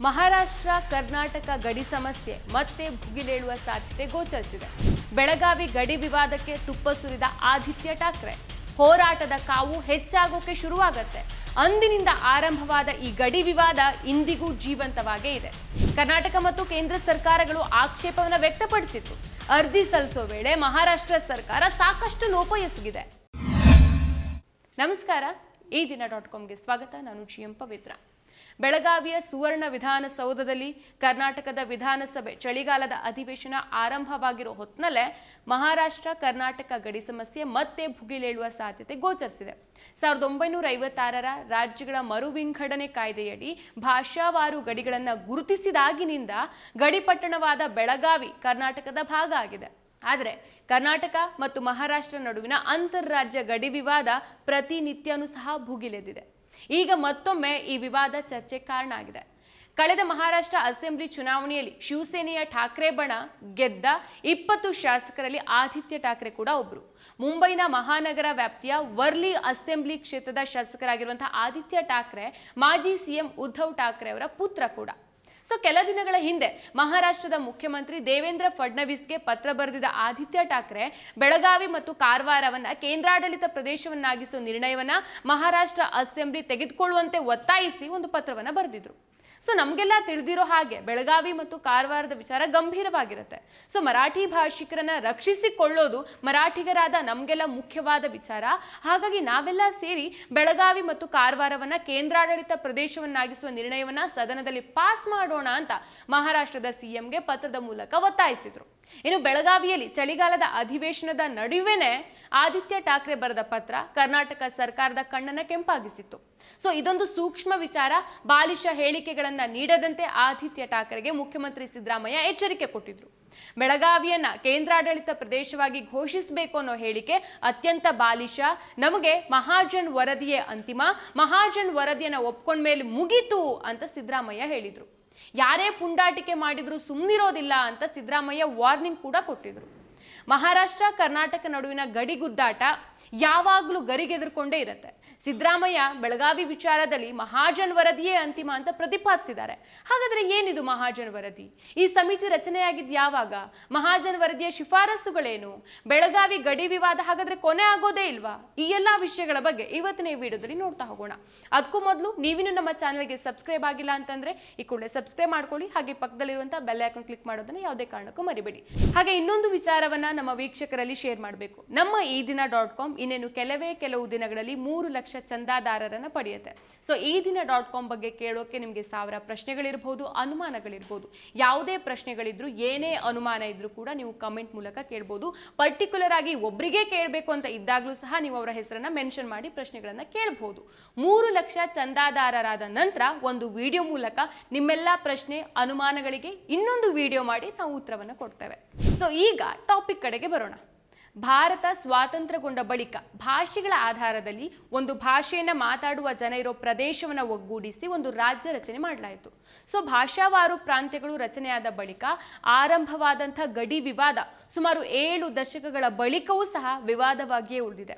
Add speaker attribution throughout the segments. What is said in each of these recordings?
Speaker 1: ಮಹಾರಾಷ್ಟ್ರ, ಕರ್ನಾಟಕ ಗಡಿ ಸಮಸ್ಯೆ ಮತ್ತೆ ಭುಗಿಲೇಳುವ ಸಾಧ್ಯತೆ ಗೋಚರಿಸಿದೆ. ಬೆಳಗಾವಿ ಗಡಿ ವಿವಾದಕ್ಕೆ ತುಪ್ಪ ಸುರಿದ ಆದಿತ್ಯ ಠಾಕ್ರೆ, ಹೋರಾಟದ ಕಾವು ಹೆಚ್ಚಾಗೋಕೆ ಶುರುವಾಗತ್ತೆ. ಅಂದಿನಿಂದ ಆರಂಭವಾದ ಈ ಗಡಿ ವಿವಾದ ಇಂದಿಗೂ ಜೀವಂತವಾಗೇ ಇದೆ. ಕರ್ನಾಟಕ ಮತ್ತು ಕೇಂದ್ರ ಸರ್ಕಾರಗಳು ಆಕ್ಷೇಪವನ್ನು ವ್ಯಕ್ತಪಡಿಸಿತ್ತು. ಅರ್ಜಿ ಸಲ್ಲಿಸೋ ವೇಳೆ ಮಹಾರಾಷ್ಟ್ರ ಸರ್ಕಾರ ಸಾಕಷ್ಟು ಲೋಪ ಎಸಗಿದೆ ನಮಸ್ಕಾರ. ಈ ದಿನ ಡಾಟ್ ಕಾಮ್ಗೆ ಸ್ವಾಗತ. ನಾನು ಜಿ ಎಂ ಪವಿತ್ರ. ಬೆಳಗಾವಿಯ ಸುವರ್ಣ ವಿಧಾನಸೌಧದಲ್ಲಿ ಕರ್ನಾಟಕದ ವಿಧಾನಸಭೆ ಚಳಿಗಾಲದ ಅಧಿವೇಶನ ಆರಂಭವಾಗಿರೋ ಹೊತ್ನಲ್ಲೇ ಮಹಾರಾಷ್ಟ್ರ, ಕರ್ನಾಟಕ ಗಡಿ ಸಮಸ್ಯೆ ಮತ್ತೆ ಭುಗಿಲೇಳುವ ಸಾಧ್ಯತೆ ಗೋಚರಿಸಿದೆ. ಸಾವಿರದ ಒಂಬೈನೂರ ಐವತ್ತಾರರ ರಾಜ್ಯಗಳ ಮರು ವಿಂಗಡಣೆ ಕಾಯ್ದೆಯಡಿ ಭಾಷಾವಾರು ಗಡಿಗಳನ್ನು ಗುರುತಿಸಿದಾಗಿನಿಂದ ಗಡಿಪಟ್ಟಣವಾದ ಬೆಳಗಾವಿ ಕರ್ನಾಟಕದ ಭಾಗ ಆಗಿದೆ. ಆದರೆ ಕರ್ನಾಟಕ ಮತ್ತು ಮಹಾರಾಷ್ಟ್ರ ನಡುವಿನ ಅಂತರರಾಜ್ಯ ಗಡಿ ವಿವಾದ ಪ್ರತಿನಿತ್ಯನೂ ಸಹ ಭುಗಿಲೆದಿದೆ ಈಗ ಮತ್ತೊಮ್ಮೆ ಈ ವಿವಾದ ಚರ್ಚೆ ಕಾರಣ ಆಗಿದೆ. ಕಳೆದ ಮಹಾರಾಷ್ಟ್ರ ಅಸೆಂಬ್ಲಿ ಚುನಾವಣೆಯಲ್ಲಿ ಶಿವಸೇನೆಯ ಠಾಕ್ರೆ ಬಣ ಗೆದ್ದ ಇಪ್ಪತ್ತು ಶಾಸಕರಲ್ಲಿ ಆದಿತ್ಯ ಠಾಕ್ರೆ ಕೂಡ ಒಬ್ರು. ಮುಂಬೈನ ಮಹಾನಗರ ವ್ಯಾಪ್ತಿಯ ವರ್ಲಿ ಅಸೆಂಬ್ಲಿ ಕ್ಷೇತ್ರದ ಶಾಸಕರಾಗಿರುವಂತಹ ಆದಿತ್ಯ ಠಾಕ್ರೆ, ಮಾಜಿ ಸಿಎಂ ಉದ್ಧವ್ ಠಾಕ್ರೆ ಅವರ ಪುತ್ರ ಕೂಡ. ಸೊ ಕೆಲ ದಿನಗಳ ಹಿಂದೆ ಮಹಾರಾಷ್ಟ್ರದ ಮುಖ್ಯಮಂತ್ರಿ ದೇವೇಂದ್ರ ಫಡ್ನವೀಸ್ಗೆ ಪತ್ರ ಬರೆದಿದ್ದ ಆದಿತ್ಯ ಠಾಕ್ರೆ ಬೆಳಗಾವಿ ಮತ್ತು ಕಾರವಾರವನ್ನ ಕೇಂದ್ರಾಡಳಿತ ಪ್ರದೇಶವನ್ನಾಗಿಸುವ ನಿರ್ಣಯವನ್ನ ಮಹಾರಾಷ್ಟ್ರ ಅಸೆಂಬ್ಲಿ ತೆಗೆದುಕೊಳ್ಳುವಂತೆ ಒತ್ತಾಯಿಸಿ ಒಂದು ಪತ್ರವನ್ನು ಬರೆದಿದ್ರು. ಸೊ ನಮಗೆಲ್ಲ ತಿಳಿದಿರೋ ಹಾಗೆ ಬೆಳಗಾವಿ ಮತ್ತು ಕಾರವಾರದ ವಿಚಾರ ಗಂಭೀರವಾಗಿರುತ್ತೆ. ಸೊ ಮರಾಠಿ ಭಾಷಿಕರನ್ನ ರಕ್ಷಿಸಿಕೊಳ್ಳೋದು ಮರಾಠಿಗರಾದ ನಮಗೆಲ್ಲ ಮುಖ್ಯವಾದ ವಿಚಾರ. ಹಾಗಾಗಿ ನಾವೆಲ್ಲ ಸೇರಿ ಬೆಳಗಾವಿ ಮತ್ತು ಕಾರವಾರವನ್ನ ಕೇಂದ್ರಾಡಳಿತ ಪ್ರದೇಶವನ್ನಾಗಿಸುವ ನಿರ್ಣಯವನ್ನ ಸದನದಲ್ಲಿ ಪಾಸ್ ಮಾಡೋಣ ಅಂತ ಮಹಾರಾಷ್ಟ್ರದ ಸಿಎಂಗೆ ಪತ್ರದ ಮೂಲಕ ಒತ್ತಾಯಿಸಿದ್ರು. ಇನ್ನು ಬೆಳಗಾವಿಯಲ್ಲಿ ಚಳಿಗಾಲದ ಅಧಿವೇಶನದ ನಡುವೆನೇ ಆದಿತ್ಯ ಠಾಕ್ರೆ ಬರೆದ ಪತ್ರ ಕರ್ನಾಟಕ ಸರ್ಕಾರದ ಕಣ್ಣನ್ನ ಕೆಂಪಾಗಿಸಿತ್ತು. ಸೊ ಇದೊಂದು ಸೂಕ್ಷ್ಮ ವಿಚಾರ. ಬಾಲಿಶ ಹೇಳಿಕೆಗಳನ್ನ ನೀಡದಂತೆ ಆದಿತ್ಯ ಠಾಕ್ರೆಗೆ ಮುಖ್ಯಮಂತ್ರಿ ಸಿದ್ದರಾಮಯ್ಯ ಎಚ್ಚರಿಕೆ ಕೊಟ್ಟಿದ್ರು. ಬೆಳಗಾವಿಯನ್ನ ಕೇಂದ್ರಾಡಳಿತ ಪ್ರದೇಶವಾಗಿ ಘೋಷಿಸಬೇಕು ಅನ್ನೋ ಹೇಳಿಕೆ ಅತ್ಯಂತ ಬಾಲಿಶ. ನಮಗೆ ಮಹಾಜನ್ ವರದಿಯೇ ಅಂತಿಮ. ಮಹಾಜನ್ ವರದಿಯನ್ನ ಒಪ್ಕೊಂಡ ಮೇಲೆ ಮುಗೀತು ಅಂತ ಸಿದ್ದರಾಮಯ್ಯ ಹೇಳಿದ್ರು. ಯಾರೇ ಪುಂಡಾಟಿಕೆ ಮಾಡಿದ್ರು ಸುಮ್ಮನಿರೋದಿಲ್ಲ ಅಂತ ಸಿದ್ದರಾಮಯ್ಯ ವಾರ್ನಿಂಗ್ ಕೂಡ ಕೊಟ್ಟಿದ್ರು. ಮಹಾರಾಷ್ಟ್ರ, ಕರ್ನಾಟಕ ನಡುವಿನ ಗಡಿ ಗುದ್ದಾಟ ಯಾವಾಗಲೂ ಗರಿಗೆದರ್ಕೊಂಡೇ ಇರುತ್ತೆ. ಸಿದ್ದರಾಮಯ್ಯ ಬೆಳಗಾವಿ ವಿಚಾರದಲ್ಲಿ ಮಹಾಜನ್ ವರದಿಯೇ ಅಂತಿಮ ಅಂತ ಪ್ರತಿಪಾದಿಸಿದ್ದಾರೆ. ಹಾಗಾದ್ರೆ ಏನಿದು ಮಹಾಜನ್ ವರದಿ? ಈ ಸಮಿತಿ ರಚನೆಯಾಗಿದ್ದು ಯಾವಾಗ? ಮಹಾಜನ್ ವರದಿಯ ಶಿಫಾರಸುಗಳೇನು? ಬೆಳಗಾವಿ ಗಡಿ ವಿವಾದ ಹಾಗಾದ್ರೆ ಕೊನೆ ಆಗೋದೇ ಇಲ್ವಾ? ಈ ಎಲ್ಲಾ ವಿಷಯಗಳ ಬಗ್ಗೆ ಇವತ್ತಿನ ಈ ವಿಡಿಯೋದಲ್ಲಿ ನೋಡ್ತಾ ಹೋಗೋಣ. ಅದಕ್ಕೂ ಮೊದಲು ನೀವಿನ್ನು ನಮ್ಮ ಚಾನಲ್ಗೆ ಸಬ್ಸ್ಕ್ರೈಬ್ ಆಗಿಲ್ಲ ಅಂತಂದ್ರೆ ಈ ಕೂಡಲೇ ಸಬ್ಸ್ಕ್ರೈಬ್ ಮಾಡ್ಕೊಳ್ಳಿ. ಹಾಗೆ ಪಕ್ಕದಲ್ಲಿರುವಂಥ ಬೆಲ್ ಐಕನ್ ಕ್ಲಿಕ್ ಮಾಡೋದನ್ನ ಯಾವುದೇ ಕಾರಣಕ್ಕೂ ಮರಿಬೇಡಿ. ಹಾಗೆ ಇನ್ನೊಂದು ವಿಚಾರವನ್ನ ನಮ್ಮ ವೀಕ್ಷಕರಲ್ಲಿ ಶೇರ್ ಮಾಡಬೇಕು. ನಮ್ಮ ಈ ದಿನ ಡಾಟ್ ಕಾಮ್ ಇನ್ನೇನು ಕೆಲವೇ ಕೆಲವು ದಿನಗಳಲ್ಲಿ ಮೂರು ಲಕ್ಷ ಚಂದಾದಾರರನ್ನು ಪಡೆಯುತ್ತೆ. ಸೊ ಈ ದಿನ ಡಾಟ್ ಕಾಮ್ ಬಗ್ಗೆ ಕೇಳೋಕೆ ನಿಮಗೆ ಸಾವಿರ ಪ್ರಶ್ನೆಗಳಿರ್ಬೋದು, ಅನುಮಾನಗಳಿರ್ಬೋದು. ಯಾವುದೇ ಪ್ರಶ್ನೆಗಳಿದ್ರು, ಏನೇ ಅನುಮಾನ ಇದ್ರೂ ಕೂಡ ನೀವು ಕಮೆಂಟ್ ಮೂಲಕ ಕೇಳ್ಬೋದು. ಪರ್ಟಿಕ್ಯುಲರ್ ಆಗಿ ಒಬ್ಬರಿಗೆ ಕೇಳಬೇಕು ಅಂತ ಇದ್ದಾಗಲೂ ಸಹ ನೀವು ಅವರ ಹೆಸರನ್ನ ಮೆನ್ಷನ್ ಮಾಡಿ ಪ್ರಶ್ನೆಗಳನ್ನು ಕೇಳಬಹುದು ಮೂರು ಲಕ್ಷ ಚಂದಾದಾರರಾದ ನಂತರ ಒಂದು ವಿಡಿಯೋ ಮೂಲಕ ನಿಮ್ಮೆಲ್ಲ ಪ್ರಶ್ನೆ, ಅನುಮಾನಗಳಿಗೆ ಇನ್ನೊಂದು ವಿಡಿಯೋ ಮಾಡಿ ನಾವು ಉತ್ತರವನ್ನು ಕೊಡ್ತೇವೆ. ಸೊ ಈಗ ಟಾಪಿಕ್ ಕಡೆಗೆ ಬರೋಣ. ಭಾರತ ಸ್ವಾತಂತ್ರ್ಯಗೊಂಡ ಬಳಿಕ ಭಾಷೆಗಳ ಆಧಾರದಲ್ಲಿ ಒಂದು ಭಾಷೆಯನ್ನು ಮಾತಾಡುವ ಜನ ಇರೋ ಪ್ರದೇಶವನ್ನು ಒಗ್ಗೂಡಿಸಿ ಒಂದು ರಾಜ್ಯ ರಚನೆ ಮಾಡಲಾಯಿತು. ಸೊ ಭಾಷಾವಾರು ಪ್ರಾಂತ್ಯಗಳು ರಚನೆಯಾದ ಬಳಿಕ ಆರಂಭವಾದಂಥ ಗಡಿ ವಿವಾದ ಸುಮಾರು ಏಳು ದಶಕಗಳ ಬಳಿಕವೂ ಸಹ ವಿವಾದವಾಗಿಯೇ ಉಳಿದಿದೆ.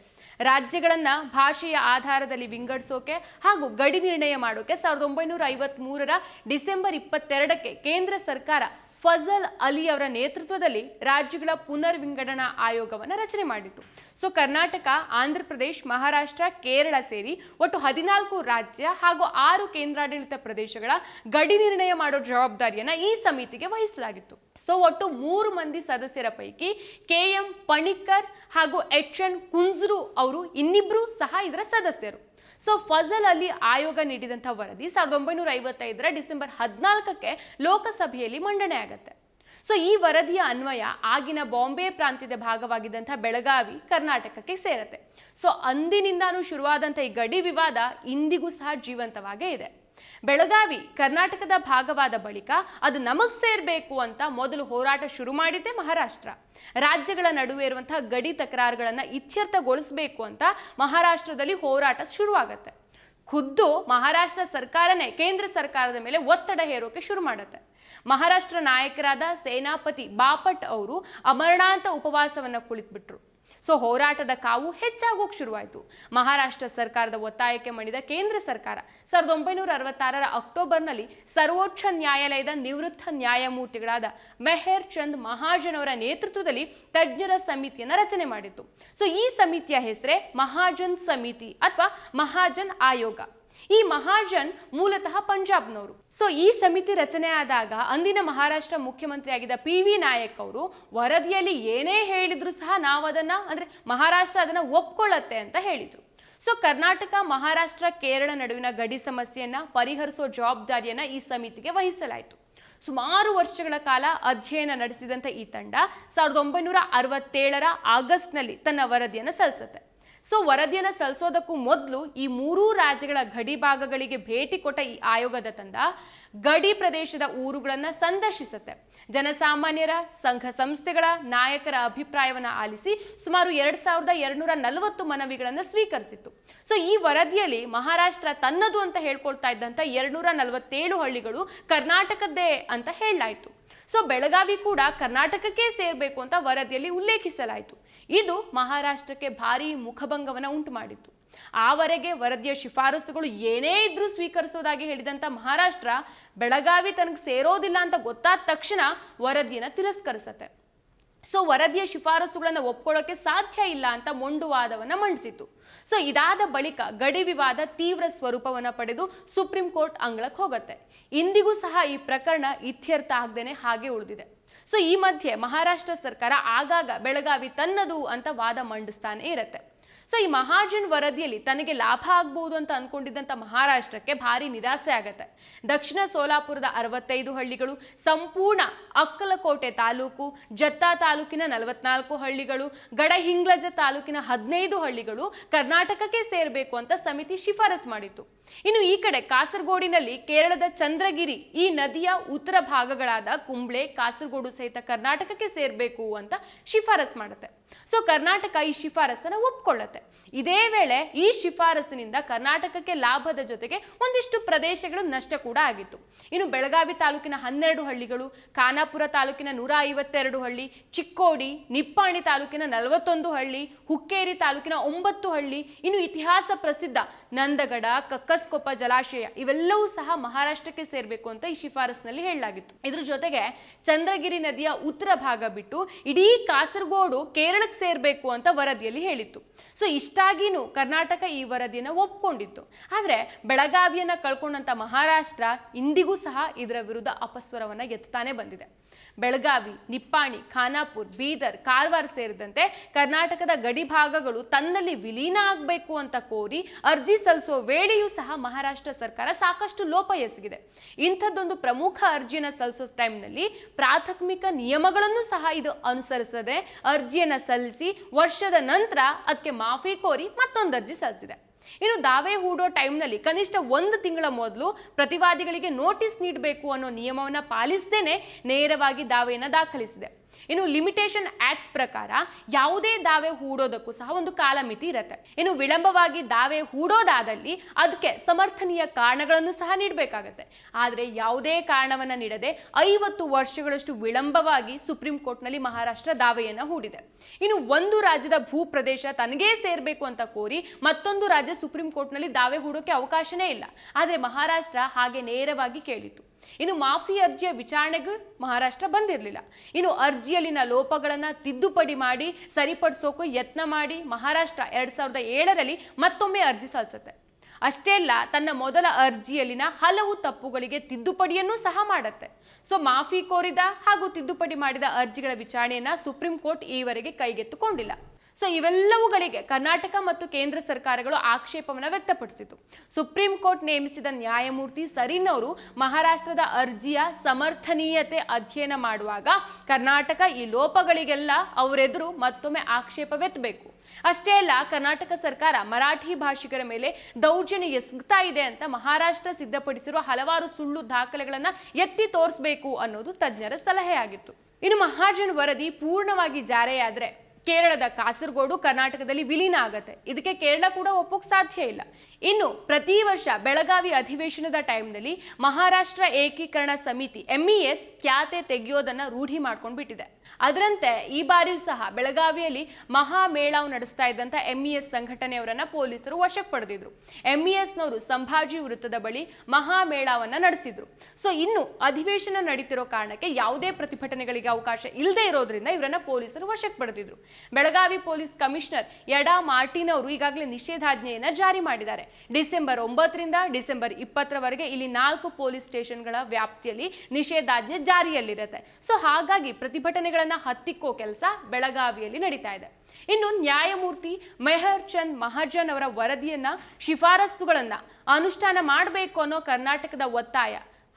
Speaker 1: ರಾಜ್ಯಗಳನ್ನು ಭಾಷೆಯ ಆಧಾರದಲ್ಲಿ ವಿಂಗಡಿಸೋಕೆ ಹಾಗೂ ಗಡಿ ನಿರ್ಣಯ ಮಾಡೋಕೆ ಸಾವಿರದ ಒಂಬೈನೂರ ಐವತ್ತ್ ಮೂರರ ಡಿಸೆಂಬರ್ ಇಪ್ಪತ್ತೆರಡಕ್ಕೆ ಕೇಂದ್ರ ಸರ್ಕಾರ ಫಜಲ್ ಅಲಿ ಅವರ ನೇತೃತ್ವದಲ್ಲಿ ರಾಜ್ಯಗಳ ಪುನರ್ ವಿಂಗಡಣಾ ಆಯೋಗವನ್ನು ರಚನೆ ಮಾಡಿತ್ತು. ಸೊ ಕರ್ನಾಟಕ, ಆಂಧ್ರ ಪ್ರದೇಶ್, ಮಹಾರಾಷ್ಟ್ರ, ಕೇರಳ ಸೇರಿ ಒಟ್ಟು ಹದಿನಾಲ್ಕು ರಾಜ್ಯ ಹಾಗೂ ಆರು ಕೇಂದ್ರಾಡಳಿತ ಪ್ರದೇಶಗಳ ಗಡಿ ನಿರ್ಣಯ ಮಾಡೋ ಜವಾಬ್ದಾರಿಯನ್ನು ಈ ಸಮಿತಿಗೆ ವಹಿಸಲಾಗಿತ್ತು. ಸೊ ಒಟ್ಟು ಮೂರು ಮಂದಿ ಸದಸ್ಯರ ಪೈಕಿ ಕೆ ಎಂ ಪಣಿಕರ್ ಹಾಗೂ ಎಚ್ ಎನ್ ಕುಂಜ್ರು ಅವರು ಇನ್ನಿಬ್ರು ಸಹ ಇದರ ಸದಸ್ಯರು. ಸೊ ಫಜಲ್ ಅಲಿ ಆಯೋಗ ನೀಡಿದಂಥ ವರದಿ ಸಾವಿರದ ಒಂಬೈನೂರ ಐವತ್ತೈದರ ಡಿಸೆಂಬರ್ ಹದಿನಾಲ್ಕಕ್ಕೆ ಲೋಕಸಭೆಯಲ್ಲಿ ಮಂಡನೆ ಆಗತ್ತೆ. ಸೊ ಈ ವರದಿಯ ಅನ್ವಯ ಆಗಿನ ಬಾಂಬೆ ಪ್ರಾಂತ್ಯದ ಭಾಗವಾಗಿದ್ದಂಥ ಬೆಳಗಾವಿ, ಕರ್ನಾಟಕಕ್ಕೆ ಸೇರತ್ತೆ. ಸೊ ಅಂದಿನಿಂದಾನು ಶುರುವಾದಂಥ ಈ ಗಡಿ ವಿವಾದ ಇಂದಿಗೂ ಸಹ ಜೀವಂತವಾಗೇ ಇದೆ. ಬೆಳಗಾವಿ ಕರ್ನಾಟಕದ ಭಾಗವಾದ ಬಳಿಕ ಅದು ನಮಗ್ ಸೇರ್ಬೇಕು ಅಂತ ಮೊದಲು ಹೋರಾಟ ಶುರು ಮಾಡಿದ್ದೆ ಮಹಾರಾಷ್ಟ್ರ. ರಾಜ್ಯಗಳ ನಡುವೆ ಇರುವಂತಹ ಗಡಿ ತಕರಾರುಗಳನ್ನ ಇತ್ಯರ್ಥಗೊಳಿಸಬೇಕು ಅಂತ ಮಹಾರಾಷ್ಟ್ರದಲ್ಲಿ ಹೋರಾಟ ಶುರುವಾಗತ್ತೆ. ಖುದ್ದು ಮಹಾರಾಷ್ಟ್ರ ಸರ್ಕಾರನೇ ಕೇಂದ್ರ ಸರ್ಕಾರದ ಮೇಲೆ ಒತ್ತಡ ಹೇರೋಕೆ ಶುರು ಮಾಡುತ್ತೆ. ಮಹಾರಾಷ್ಟ್ರ ನಾಯಕರಾದ ಸೇನಾಪತಿ ಬಾಪಟ್ ಅವರು ಅಮರಣಾಂತ ಉಪವಾಸವನ್ನ ಕುಳಿತುಬಿಟ್ರು. ಸೊ ಹೋರಾಟದ ಕಾವು ಹೆಚ್ಚಾಗೋಕ್ ಶುರುವಾಯಿತು. ಮಹಾರಾಷ್ಟ್ರ ಸರ್ಕಾರದ ಒತ್ತಾಯಕ್ಕೆ ಮಣಿದ ಕೇಂದ್ರ ಸರ್ಕಾರ ಸಾವಿರದ ಒಂಬೈನೂರ ಅರವತ್ತಾರರ ಅಕ್ಟೋಬರ್ನಲ್ಲಿ ಸರ್ವೋಚ್ಚ ನ್ಯಾಯಾಲಯದ ನಿವೃತ್ತ ನ್ಯಾಯಮೂರ್ತಿಗಳಾದ ಮೆಹರ್ ಚಂದ್ ಮಹಾಜನ್ ಅವರ ನೇತೃತ್ವದಲ್ಲಿ ತಜ್ಞರ ಸಮಿತಿಯನ್ನು ರಚನೆ ಮಾಡಿತ್ತು. ಸೊ ಈ ಸಮಿತಿಯ ಹೆಸರೇ ಮಹಾಜನ್ ಸಮಿತಿ ಅಥವಾ ಮಹಾಜನ್ ಆಯೋಗ. ಈ ಮಹಾಜನ್ ಮೂಲತಃ ಪಂಜಾಬ್ನವರು. ಸೊ ಈ ಸಮಿತಿ ರಚನೆ ಆದಾಗ ಅಂದಿನ ಮಹಾರಾಷ್ಟ್ರ ಮುಖ್ಯಮಂತ್ರಿಯಾಗಿದ್ದ ಪಿ ವಿ ನಾಯಕ್ ಅವರು ವರದಿಯಲ್ಲಿ ಏನೇ ಹೇಳಿದ್ರು ಸಹ ನಾವು ಅದನ್ನ ಅಂದ್ರೆ ಮಹಾರಾಷ್ಟ್ರ ಅದನ್ನ ಒಪ್ಕೊಳ್ಳತ್ತೆ ಅಂತ ಹೇಳಿದ್ರು. ಸೊ ಕರ್ನಾಟಕ, ಮಹಾರಾಷ್ಟ್ರ, ಕೇರಳ ನಡುವಿನ ಗಡಿ ಸಮಸ್ಯೆಯನ್ನ ಪರಿಹರಿಸೋ ಜವಾಬ್ದಾರಿಯನ್ನ ಈ ಸಮಿತಿಗೆ ವಹಿಸಲಾಯಿತು. ಸುಮಾರು ವರ್ಷಗಳ ಕಾಲ ಅಧ್ಯಯನ ನಡೆಸಿದಂಥ ಈ ತಂಡ ಸಾವಿರದ ಒಂಬೈನೂರ ಅರವತ್ತೇಳರ ಆಗಸ್ಟ್ನಲ್ಲಿ ತನ್ನ ವರದಿಯನ್ನು ಸಲ್ಲಿಸುತ್ತೆ. ಸೊ ವರದಿಯನ್ನು ಸಲ್ಲಿಸೋದಕ್ಕೂ ಮೊದಲು ಈ ಮೂರೂ ರಾಜ್ಯಗಳ ಗಡಿ ಭಾಗಗಳಿಗೆ ಭೇಟಿ ಕೊಟ್ಟ ಈ ಆಯೋಗದ ತಂಡ ಗಡಿ ಪ್ರದೇಶದ ಊರುಗಳನ್ನು ಸಂದರ್ಶಿಸುತ್ತೆ. ಜನಸಾಮಾನ್ಯರ, ಸಂಘ ಸಂಸ್ಥೆಗಳ ನಾಯಕರ ಅಭಿಪ್ರಾಯವನ್ನು ಆಲಿಸಿ ಸುಮಾರು ಎರಡ್ ಸಾವಿರದ ಎರಡ್ನೂರ ನಲವತ್ತು ಮನವಿಗಳನ್ನು ಸ್ವೀಕರಿಸಿತ್ತು. ಸೊ ಈ ವರದಿಯಲ್ಲಿ ಮಹಾರಾಷ್ಟ್ರ ತನ್ನದು ಅಂತ ಹೇಳ್ಕೊಳ್ತಾ ಇದ್ದಂಥ ಎರಡ್ನೂರ ನಲವತ್ತೇಳು ಹಳ್ಳಿಗಳು ಕರ್ನಾಟಕದ್ದೇ ಅಂತ ಹೇಳಲಾಯಿತು. ಸೊ ಬೆಳಗಾವಿ ಕೂಡ ಕರ್ನಾಟಕಕ್ಕೆ ಸೇರಬೇಕು ಅಂತ ವರದಿಯಲ್ಲಿ ಉಲ್ಲೇಖಿಸಲಾಯಿತು. ಇದು ಮಹಾರಾಷ್ಟ್ರಕ್ಕೆ ಭಾರೀ ಮುಖಭಂಗವನ್ನು ಉಂಟು ಮಾಡಿತ್ತು. ಆವರೆಗೆ ವರದಿಯ ಶಿಫಾರಸುಗಳು ಏನೇ ಇದ್ರೂ ಸ್ವೀಕರಿಸೋದಾಗಿ ಹೇಳಿದಂತ ಮಹಾರಾಷ್ಟ್ರ ಬೆಳಗಾವಿ ತನಗೆ ಸೇರೋದಿಲ್ಲ ಅಂತ ಗೊತ್ತಾದ ತಕ್ಷಣ ವರದಿಯನ್ನು ತಿರಸ್ಕರಿಸತ್ತೆ. ಸೊ ವರದಿಯ ಶಿಫಾರಸುಗಳನ್ನು ಒಪ್ಕೊಳ್ಳೋಕೆ ಸಾಧ್ಯ ಇಲ್ಲ ಅಂತ ಮೊಂಡು ವಾದವನ್ನ ಮಂಡಿಸಿತು ಸೊ ಇದಾದ ಬಳಿಕ ಗಡಿ ವಿವಾದ ತೀವ್ರ ಸ್ವರೂಪವನ್ನು ಪಡೆದು ಸುಪ್ರೀಂ ಕೋರ್ಟ್ ಅಂಗಳಕ್ಕೆ ಹೋಗುತ್ತೆ. ಇಂದಿಗೂ ಸಹ ಈ ಪ್ರಕರಣ ಇತ್ಯರ್ಥ ಆಗದೇನೆ ಹಾಗೆ ಉಳಿದಿದೆ. ಸೊ ಈ ಮಧ್ಯೆ ಮಹಾರಾಷ್ಟ್ರ ಸರ್ಕಾರ ಆಗಾಗ ಬೆಳಗಾವಿ ತನ್ನದು ಅಂತ ವಾದ ಮಂಡಿಸ್ತಾನೆ ಇರುತ್ತೆ. ಸೊ ಈ ಮಹಾಜನ್ ವರದಿಯಲ್ಲಿ ತನಗೆ ಲಾಭ ಆಗ್ಬಹುದು ಅಂತ ಅನ್ಕೊಂಡಿದ್ದಂಥ ಮಹಾರಾಷ್ಟ್ರಕ್ಕೆ ಭಾರಿ ನಿರಾಸೆ ಆಗತ್ತೆ. ದಕ್ಷಿಣ ಸೋಲಾಪುರದ ಅರವತ್ತೈದು ಹಳ್ಳಿಗಳು, ಸಂಪೂರ್ಣ ಅಕ್ಕಲಕೋಟೆ ತಾಲೂಕು, ಜತ್ತಾ ತಾಲೂಕಿನ ನಲವತ್ನಾಲ್ಕು ಹಳ್ಳಿಗಳು, ಗಡಹಿಂಗ್ಲಜ ತಾಲೂಕಿನ ಹದಿನೈದು ಹಳ್ಳಿಗಳು ಕರ್ನಾಟಕಕ್ಕೆ ಸೇರಬೇಕು ಅಂತ ಸಮಿತಿ ಶಿಫಾರಸ್ ಮಾಡಿತ್ತು. ಇನ್ನು ಈ ಕಡೆ ಕಾಸರಗೋಡಿನಲ್ಲಿ ಕೇರಳದ ಚಂದ್ರಗಿರಿ, ಈ ನದಿಯ ಉತ್ತರ ಭಾಗಗಳಾದ ಕುಂಬ್ಳೆ, ಕಾಸರಗೋಡು ಸಹಿತ ಕರ್ನಾಟಕಕ್ಕೆ ಸೇರಬೇಕು ಅಂತ ಶಿಫಾರಸ್ ಮಾಡುತ್ತೆ. ಸೊ ಕರ್ನಾಟಕ ಈ ಶಿಫಾರಸನ್ನು ಒಪ್ಕೊಳ್ಳುತ್ತೆ. ಇದೇ ವೇಳೆ ಈ ಶಿಫಾರಸಿನಿಂದ ಕರ್ನಾಟಕಕ್ಕೆ ಲಾಭದ ಜೊತೆಗೆ ಒಂದಿಷ್ಟು ಪ್ರದೇಶಗಳು ನಷ್ಟ ಕೂಡ ಆಗಿತ್ತು. ಇನ್ನು ಬೆಳಗಾವಿ ತಾಲೂಕಿನ ಹನ್ನೆರಡು ಹಳ್ಳಿಗಳು, ಖಾನಾಪುರ ತಾಲೂಕಿನ ನೂರ ಐವತ್ತೆರಡು ಹಳ್ಳಿ, ಚಿಕ್ಕೋಡಿ, ನಿಪ್ಪಾಣಿ ತಾಲೂಕಿನ ನಲವತ್ತೊಂದು ಹಳ್ಳಿ, ಹುಕ್ಕೇರಿ ತಾಲೂಕಿನ ಒಂಬತ್ತು ಹಳ್ಳಿ, ಇನ್ನು ಇತಿಹಾಸ ಪ್ರಸಿದ್ಧ ನಂದಗಡ, ಕಕ್ಕಸ್ಕೊಪ್ಪ ಜಲಾಶಯ ಇವೆಲ್ಲವೂ ಸಹ ಮಹಾರಾಷ್ಟ್ರಕ್ಕೆ ಸೇರಬೇಕು ಅಂತ ಈ ಶಿಫಾರಸ್ನಲ್ಲಿ ಹೇಳಲಾಗಿತ್ತು. ಇದ್ರ ಜೊತೆಗೆ ಚಂದ್ರಗಿರಿ ನದಿಯ ಉತ್ತರ ಭಾಗ ಬಿಟ್ಟು ಇಡೀ ಕಾಸರಗೋಡು ಕೇರಳಕ್ಕೆ ಸೇರಬೇಕು ಅಂತ ವರದಿಯಲ್ಲಿ ಹೇಳಿತ್ತು. ಸೊ ಇಷ್ಟಾಗಿನೂ ಕರ್ನಾಟಕ ಈ ವರದಿಯನ್ನು ಒಪ್ಕೊಂಡಿತ್ತು. ಆದರೆ ಬೆಳಗಾವಿಯನ್ನ ಕಳ್ಕೊಂಡಂತ ಮಹಾರಾಷ್ಟ್ರ ಇಂದಿಗೂ ಸಹ ಇದರ ವಿರುದ್ಧ ಅಪಸ್ವರವನ್ನ ಎತ್ತಾನೆ ಬಂದಿದೆ. ಬೆಳಗಾವಿ, ನಿಪ್ಪಾಣಿ, ಖಾನಾಪುರ್, ಬೀದರ್, ಕಾರವಾರ ಸೇರಿದಂತೆ ಕರ್ನಾಟಕದ ಗಡಿ ಭಾಗಗಳು ತನ್ನಲ್ಲಿ ವಿಲೀನ ಆಗಬೇಕು ಅಂತ ಕೋರಿ ಅರ್ಜಿ ಸಲ್ಲಿಸುವ ವೇಳೆಯೂ ಸಹ ಮಹಾರಾಷ್ಟ್ರ ಸರ್ಕಾರ ಸಾಕಷ್ಟು ಲೋಪ ಎಸಗಿದೆ. ಇಂಥದ್ದೊಂದು ಪ್ರಮುಖ ಅರ್ಜಿಯನ್ನು ಸಲ್ಲಿಸೋ ಟೈಮ್ನಲ್ಲಿ ಪ್ರಾಥಮಿಕ ನಿಯಮಗಳನ್ನು ಸಹ ಇದು ಅನುಸರಿಸದೆ ಅರ್ಜಿಯನ್ನು ಸಲ್ಲಿಸಿ ವರ್ಷದ ನಂತರ ಅದಕ್ಕೆ ಮಾಫಿ ಕೋರಿ ಮತ್ತೊಂದು ಅರ್ಜಿ ಸಲ್ಲಿಸಿದೆ. ಇನ್ನು ದಾವೆ ಹೂಡೋ ಟೈಮ್ನಲ್ಲಿ ಕನಿಷ್ಠ ಒಂದು ತಿಂಗಳ ಮೊದಲು ಪ್ರತಿವಾದಿಗಳಿಗೆ ನೋಟಿಸ್ ನೀಡಬೇಕು ಅನ್ನೋ ನಿಯಮವನ್ನು ಪಾಲಿಸದೇನೆ ನೇರವಾಗಿ ದಾವೆಯನ್ನು ದಾಖಲಿಸಿದೆ. ಇನ್ನು ಲಿಮಿಟೇಷನ್ ಆಕ್ಟ್ ಪ್ರಕಾರ ಯಾವುದೇ ದಾವೆ ಹೂಡೋದಕ್ಕೂ ಸಹ ಒಂದು ಕಾಲಮಿತಿ ಇರುತ್ತೆ. ಇನ್ನು ವಿಳಂಬವಾಗಿ ದಾವೆ ಹೂಡೋದಾದಲ್ಲಿ ಅದಕ್ಕೆ ಸಮರ್ಥನೀಯ ಕಾರಣಗಳನ್ನು ಸಹ ನೀಡಬೇಕಾಗತ್ತೆ. ಆದರೆ ಯಾವುದೇ ಕಾರಣವನ್ನ ನೀಡದೆ ಐವತ್ತು ವರ್ಷಗಳಷ್ಟು ವಿಳಂಬವಾಗಿ ಸುಪ್ರೀಂ ಕೋರ್ಟ್ನಲ್ಲಿ ಮಹಾರಾಷ್ಟ್ರ ದಾವೆಯನ್ನು ಹೂಡಿದೆ. ಇನ್ನು ಒಂದು ರಾಜ್ಯದ ಭೂ ಪ್ರದೇಶ ತನಗೇ ಸೇರಬೇಕು ಅಂತ ಕೋರಿ ಮತ್ತೊಂದು ರಾಜ್ಯ ಸುಪ್ರೀಂ ಕೋರ್ಟ್ನಲ್ಲಿ ದಾವೆ ಹೂಡೋಕೆ ಅವಕಾಶನೇ ಇಲ್ಲ. ಆದರೆ ಮಹಾರಾಷ್ಟ್ರ ಹಾಗೆ ನೇರವಾಗಿ ಕೇಳಿತು ಇನ್ನು ಮಾಫಿ ಅರ್ಜಿಯ ವಿಚಾರಣೆಗೂ ಮಹಾರಾಷ್ಟ್ರ ಬಂದಿರಲಿಲ್ಲ. ಇನ್ನು ಅರ್ಜಿಯಲ್ಲಿನ ಲೋಪಗಳನ್ನು ತಿದ್ದುಪಡಿ ಮಾಡಿ, ಸರಿಪಡಿಸೋಕು ಯತ್ನ ಮಾಡಿ ಮಹಾರಾಷ್ಟ್ರ ಎರಡ್ ಸಾವಿರದ ಏಳರಲ್ಲಿ ಮತ್ತೊಮ್ಮೆ ಅರ್ಜಿ ಸಲ್ಲಿಸುತ್ತೆ. ಅಷ್ಟೇ ಅಲ್ಲ, ತನ್ನ ಮೊದಲ ಅರ್ಜಿಯಲ್ಲಿನ ಹಲವು ತಪ್ಪುಗಳಿಗೆ ತಿದ್ದುಪಡಿಯನ್ನು ಸಹ ಮಾಡುತ್ತೆ. ಸೊ, ಮಾಫಿ ಕೋರಿದ ಹಾಗೂ ತಿದ್ದುಪಡಿ ಮಾಡಿದ ಅರ್ಜಿಗಳ ವಿಚಾರಣೆಯನ್ನು ಸುಪ್ರೀಂ ಕೋರ್ಟ್ ಈವರೆಗೆ ಕೈಗೆತ್ತಿಕೊಂಡಿಲ್ಲ. ಸೊ ಇವೆಲ್ಲವುಗಳಿಗೆ ಕರ್ನಾಟಕ ಮತ್ತು ಕೇಂದ್ರ ಸರ್ಕಾರಗಳು ಆಕ್ಷೇಪವನ್ನು ವ್ಯಕ್ತಪಡಿಸಿತು. ಸುಪ್ರೀಂ ಕೋರ್ಟ್ ನೇಮಿಸಿದ ನ್ಯಾಯಮೂರ್ತಿ ಸರೀನ್ ಅವರು ಮಹಾರಾಷ್ಟ್ರದ ಅರ್ಜಿಯ ಸಮರ್ಥನೀಯತೆ ಅಧ್ಯಯನ ಮಾಡುವಾಗ ಕರ್ನಾಟಕ ಈ ಲೋಪಗಳಿಗೆಲ್ಲ ಅವರೆದುರು ಮತ್ತೊಮ್ಮೆ ಆಕ್ಷೇಪವೆತ್ತಬೇಕು. ಅಷ್ಟೇ ಅಲ್ಲ, ಕರ್ನಾಟಕ ಸರ್ಕಾರ ಮರಾಠಿ ಭಾಷಿಗರ ಮೇಲೆ ದೌರ್ಜನ್ಯ ಎಸಗ್ತಾ ಇದೆ ಅಂತ ಮಹಾರಾಷ್ಟ್ರ ಸಿದ್ಧಪಡಿಸಿರುವ ಹಲವಾರು ಸುಳ್ಳು ದಾಖಲೆಗಳನ್ನ ಎತ್ತಿ ತೋರಿಸಬೇಕು ಅನ್ನೋದು ತಜ್ಞರ ಸಲಹೆ ಆಗಿತ್ತು ಇನ್ನು ಮಹಾಜನ್ ವರದಿ ಪೂರ್ಣವಾಗಿ ಜಾರಿಯಾದ್ರೆ ಕೇರಳದ ಕಾಸರಗೋಡು ಕರ್ನಾಟಕದಲ್ಲಿ ವಿಲೀನ ಆಗತ್ತೆ. ಇದಕ್ಕೆ ಕೇರಳ ಕೂಡ ಒಪ್ಪೋಕ್ ಸಾಧ್ಯ ಇಲ್ಲ. ಇನ್ನು ಪ್ರತಿ ವರ್ಷ ಬೆಳಗಾವಿ ಅಧಿವೇಶನದ ಟೈಮ್ನಲ್ಲಿ ಮಹಾರಾಷ್ಟ್ರ ಏಕೀಕರಣ ಸಮಿತಿ ಎಂಇಎಸ್ ಖ್ಯಾತೆ ತೆಗೆಯೋದನ್ನ ರೂಢಿ ಮಾಡ್ಕೊಂಡು ಬಿಟ್ಟಿದೆ ಅದರಂತೆ ಈ ಬಾರಿಯೂ ಸಹ ಬೆಳಗಾವಿಯಲ್ಲಿ ಮಹಾಮೇಳಾವ್ ನಡೆಸ್ತಾ ಇದ್ದಂತ ಎಂಇಎಸ್ ಸಂಘಟನೆಯವರನ್ನ ಪೊಲೀಸರು ವಶಕ್ಕೆ ಪಡೆದಿದ್ರು. ಎಂಇಎಸ್ನವರು ಸಂಭಾಜಿ ವೃತ್ತದ ಬಳಿ ಮಹಾಮೇಳಾವನ್ನ ನಡೆಸಿದ್ರು. ಸೊ ಇನ್ನು ಅಧಿವೇಶನ ನಡೀತಿರೋ ಕಾರಣಕ್ಕೆ ಯಾವುದೇ ಪ್ರತಿಭಟನೆಗಳಿಗೆ ಅವಕಾಶ ಇಲ್ಲದೆ ಇರೋದ್ರಿಂದ ಇವರನ್ನ ಪೊಲೀಸರು ವಶಕ್ಕೆ ಪಡೆದಿದ್ರು. Belagavi police commissioner Yada Martin ಅವರು ಈಗಾಗಲೇ ನಿಷೇಧಾಜ್ಞೆಯನ್ನ ಜಾರಿ ಮಾಡಿದ್ದಾರೆ. ಡಿಸೆಂಬರ್ ಒಂಬತ್ತರಿಂದ ಡಿಸೆಂಬರ್ ಇಪ್ಪತ್ತರವರೆಗೆ ಇಲ್ಲಿ ನಾಲ್ಕು ಪೊಲೀಸ್ ಸ್ಟೇಷನ್ಗಳ ವ್ಯಾಪ್ತಿಯಲ್ಲಿ ನಿಷೇಧಾಜ್ಞೆ ಜಾರಿಯಲ್ಲಿರುತ್ತೆ. ಸೊ ಹಾಗಾಗಿ ಪ್ರತಿಭಟನೆಗಳನ್ನ ಹತ್ತಿಕ್ಕೋ ಕೆಲಸ ಬೆಳಗಾವಿಯಲ್ಲಿ ನಡೀತಾ ಇದೆ. ಇನ್ನು ನ್ಯಾಯಮೂರ್ತಿ ಮೆಹರ್ ಚಂದ್ ಮಹಾಜನ್ ಅವರ ವರದಿಯನ್ನ, ಶಿಫಾರಸುಗಳನ್ನ ಅನುಷ್ಠಾನ ಮಾಡಬೇಕು ಅನ್ನೋ ಕರ್ನಾಟಕದ ಒತ್ತಾಯ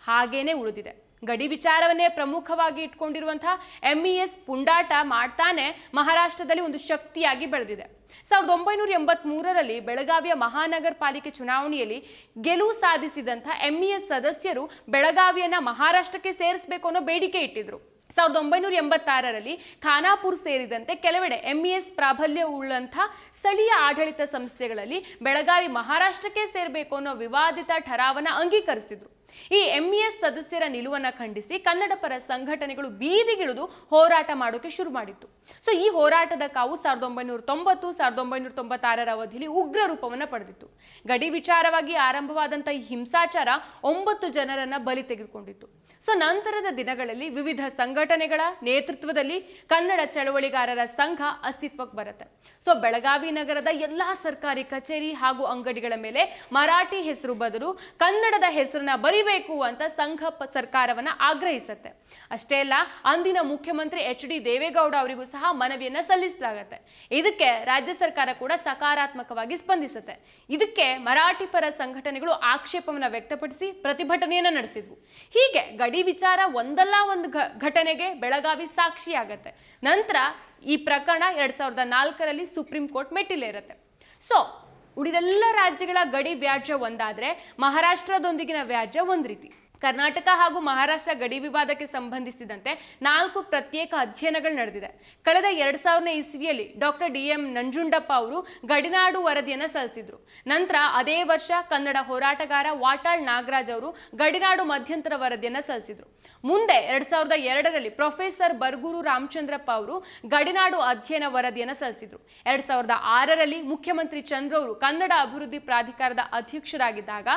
Speaker 1: ಹಾಗೇನೆ ಉಳಿದಿದೆ. ಗಡಿ ವಿಚಾರವನ್ನೇ ಪ್ರಮುಖವಾಗಿ ಇಟ್ಕೊಂಡಿರುವಂತಹ ಎಂಇಎಸ್ ಪುಂಡಾಟ ಮಾಡ್ತಾನೆ ಮಹಾರಾಷ್ಟ್ರದಲ್ಲಿ ಒಂದು ಶಕ್ತಿಯಾಗಿ ಬೆಳೆದಿದೆ. ಸಾವಿರದ ಒಂಬೈನೂರ ಎಂಬತ್ ಮೂರರಲ್ಲಿ ಬೆಳಗಾವಿಯ ಮಹಾನಗರ ಪಾಲಿಕೆ ಚುನಾವಣೆಯಲ್ಲಿ ಗೆಲುವು ಸಾಧಿಸಿದಂಥ ಎಂಇಎಸ್ ಸದಸ್ಯರು ಬೆಳಗಾವಿಯನ್ನ ಮಹಾರಾಷ್ಟ್ರಕ್ಕೆ ಸೇರಿಸಬೇಕು ಅನ್ನೋ ಬೇಡಿಕೆ ಇಟ್ಟಿದ್ರು. ಸಾವಿರದ ಒಂಬೈನೂರ ಎಂಬತ್ತಾರರಲ್ಲಿ ಖಾನಾಪುರ್ ಸೇರಿದಂತೆ ಕೆಲವೆಡೆ ಎಂಇಎಸ್ ಪ್ರಾಬಲ್ಯ ಉಳ್ಳಂಥ ಸ್ಥಳೀಯ ಆಡಳಿತ ಸಂಸ್ಥೆಗಳಲ್ಲಿ ಬೆಳಗಾವಿ ಮಹಾರಾಷ್ಟ್ರಕ್ಕೆ ಸೇರಬೇಕು ಅನ್ನೋ ವಿವಾದಿತ ಠರಾವನ್ನ ಅಂಗೀಕರಿಸಿದ್ರು. ಈ ಎಂಇಎಸ್ ಸದಸ್ಯರ ನಿಲುವನ್ನ ಖಂಡಿಸಿ ಕನ್ನಡ ಪರ ಸಂಘಟನೆಗಳು ಬೀದಿಗಿಳಿದು ಹೋರಾಟ ಮಾಡೋಕೆ ಶುರು ಮಾಡಿತ್ತು. ಸೊ ಈ ಹೋರಾಟದ ಕಾವು ಸಾವಿರದ ಒಂಬೈನೂರ ತೊಂಬತ್ತು, ಸಾವಿರದ ಒಂಬೈನೂರ ತೊಂಬತ್ತಾರರ ಅವಧಿಯಲ್ಲಿ ಉಗ್ರ ರೂಪವನ್ನ ಪಡೆದಿತ್ತು. ಗಡಿ ವಿಚಾರವಾಗಿ ಆರಂಭವಾದಂಥ ಈ ಹಿಂಸಾಚಾರ ಒಂಬತ್ತು ಜನರನ್ನ ಬಲಿ ತೆಗೆದುಕೊಂಡಿತ್ತು. ಸೊ ನಂತರದ ದಿನಗಳಲ್ಲಿ ವಿವಿಧ ಸಂಘಟನೆಗಳ ನೇತೃತ್ವದಲ್ಲಿ ಕನ್ನಡ ಚಳವಳಿಗಾರರ ಸಂಘ ಅಸ್ತಿತ್ವಕ್ಕೆ ಬರುತ್ತೆ. ಸೊ ಬೆಳಗಾವಿ ನಗರದ ಎಲ್ಲಾ ಸರ್ಕಾರಿ ಕಚೇರಿ ಹಾಗೂ ಅಂಗಡಿಗಳ ಮೇಲೆ ಮರಾಠಿ ಹೆಸರು ಬದಲು ಕನ್ನಡದ ಹೆಸರನ್ನ ಬರಿಬೇಕು ಅಂತ ಸಂಘ ಸರ್ಕಾರವನ್ನ ಆಗ್ರಹಿಸುತ್ತೆ. ಅಷ್ಟೇ ಅಲ್ಲ, ಅಂದಿನ ಮುಖ್ಯಮಂತ್ರಿ ಎಚ್ ಡಿ ದೇವೇಗೌಡ ಅವರಿಗೂ ಸಹ ಮನವಿಯನ್ನ ಸಲ್ಲಿಸಲಾಗುತ್ತೆ. ಇದಕ್ಕೆ ರಾಜ್ಯ ಸರ್ಕಾರ ಕೂಡ ಸಕಾರಾತ್ಮಕವಾಗಿ ಸ್ಪಂದಿಸುತ್ತೆ. ಇದಕ್ಕೆ ಮರಾಠಿ ಪರ ಸಂಘಟನೆಗಳು ಆಕ್ಷೇಪವನ್ನ ವ್ಯಕ್ತಪಡಿಸಿ ಪ್ರತಿಭಟನೆಯನ್ನ ನಡೆಸಿದ್ವು. ಹೀಗೆ ಗಡಿ ವಿಚಾರ ಒಂದಲ್ಲ ಒಂದು ಘಟನೆಗೆ ಬೆಳಗಾವಿ ಸಾಕ್ಷಿಯಾಗತ್ತೆ. ನಂತರ ಈ ಪ್ರಕರಣ ಎರಡ್ ಸಾವಿರದ ನಾಲ್ಕರಲ್ಲಿ ಸುಪ್ರೀಂ ಕೋರ್ಟ್ ಮೆಟ್ಟಿಲೇರುತ್ತೆ. ಸೊ ಉಳಿದೆಲ್ಲ ರಾಜ್ಯಗಳ ಗಡಿ ವ್ಯಾಜ್ಯ ಒಂದಾದ್ರೆ ಮಹಾರಾಷ್ಟ್ರದೊಂದಿಗಿನ ವ್ಯಾಜ್ಯ ಒಂದು ರೀತಿ. ಕರ್ನಾಟಕ ಹಾಗೂ ಮಹಾರಾಷ್ಟ್ರ ಗಡಿ ವಿವಾದಕ್ಕೆ ಸಂಬಂಧಿಸಿದಂತೆ ನಾಲ್ಕು ಪ್ರತ್ಯೇಕ ಅಧ್ಯಯನಗಳು ನಡೆದಿದೆ. ಕಳೆದ ಎರಡ್ ಸಾವಿರನೇ ಇಸ್ವಿಯಲ್ಲಿ ಡಾಕ್ಟರ್ ಡಿ ಎಂ ನಂಜುಂಡಪ್ಪ ಅವರು ಗಡಿನಾಡು ವರದಿಯನ್ನು ಸಲ್ಲಿಸಿದ್ರು. ನಂತರ ಅದೇ ವರ್ಷ ಕನ್ನಡ ಹೋರಾಟಗಾರ ವಾಟಾಳ್ ನಾಗರಾಜ್ ಅವರು ಗಡಿನಾಡು ಮಧ್ಯಂತರ ವರದಿಯನ್ನು ಸಲ್ಲಿಸಿದ್ರು. ಮುಂದೆ ಎರಡ್ ಸಾವಿರದ ಎರಡರಲ್ಲಿ ಪ್ರೊಫೆಸರ್ ಬರ್ಗೂರು ರಾಮಚಂದ್ರಪ್ಪ ಅವರು ಗಡಿನಾಡು ಅಧ್ಯಯನ ವರದಿಯನ್ನು ಸಲ್ಲಿಸಿದ್ರು. ಎರಡ್ ಸಾವಿರದ ಆರರಲ್ಲಿ ಮುಖ್ಯಮಂತ್ರಿ ಚಂದ್ರ ಅವರು ಕನ್ನಡ ಅಭಿವೃದ್ಧಿ ಪ್ರಾಧಿಕಾರದ ಅಧ್ಯಕ್ಷರಾಗಿದ್ದಾಗ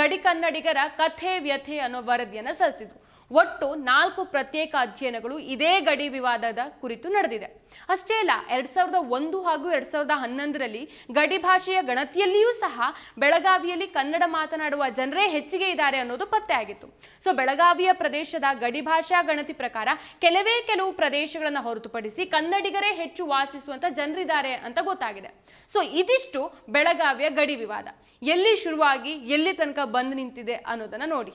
Speaker 1: ಗಡಿ ಕನ್ನಡಿಗರ ಕಥೆ ವ್ಯಥೆ ಅನ್ನೋ ವರದಿಯನ್ನು ಸಲ್ಲಿಸಿದ್ರು. ಒಟ್ಟು ನಾಲ್ಕು ಪ್ರತ್ಯೇಕ ಅಧ್ಯಯನಗಳು ಇದೇ ಗಡಿ ವಿವಾದದ ಕುರಿತು ನಡೆದಿದೆ. ಅಷ್ಟೇ ಅಲ್ಲ, ಎರಡ್ ಸಾವಿರದ ಒಂದು ಹಾಗೂ ಎರಡ್ ಸಾವಿರದ ಹನ್ನೊಂದರಲ್ಲಿ ಗಡಿ ಭಾಷೆಯ ಗಣತಿಯಲ್ಲಿಯೂ ಸಹ ಬೆಳಗಾವಿಯಲ್ಲಿ ಕನ್ನಡ ಮಾತನಾಡುವ ಜನರೇ ಹೆಚ್ಚಿಗೆ ಇದ್ದಾರೆ ಅನ್ನೋದು ಪತ್ತೆಯಾಗಿತ್ತು ಸೊ ಬೆಳಗಾವಿಯ ಪ್ರದೇಶದ ಗಡಿ ಭಾಷಾ ಗಣತಿ ಪ್ರಕಾರ ಕೆಲವೇ ಕೆಲವು ಪ್ರದೇಶಗಳನ್ನು ಹೊರತುಪಡಿಸಿ ಕನ್ನಡಿಗರೇ ಹೆಚ್ಚು ವಾಸಿಸುವಂತ ಜನರಿದ್ದಾರೆ ಅಂತ ಗೊತ್ತಾಗಿದೆ. ಸೊ ಇದಿಷ್ಟು ಬೆಳಗಾವಿಯ ಗಡಿ ವಿವಾದ. ಎಲ್ಲಿ ಶುರುವಾಗಿ, ಎಲ್ಲಿ ತನಕ ಬಂದು ನಿಂತಿದೆ ಅನ್ನೋದನ್ನ ನೋಡಿ.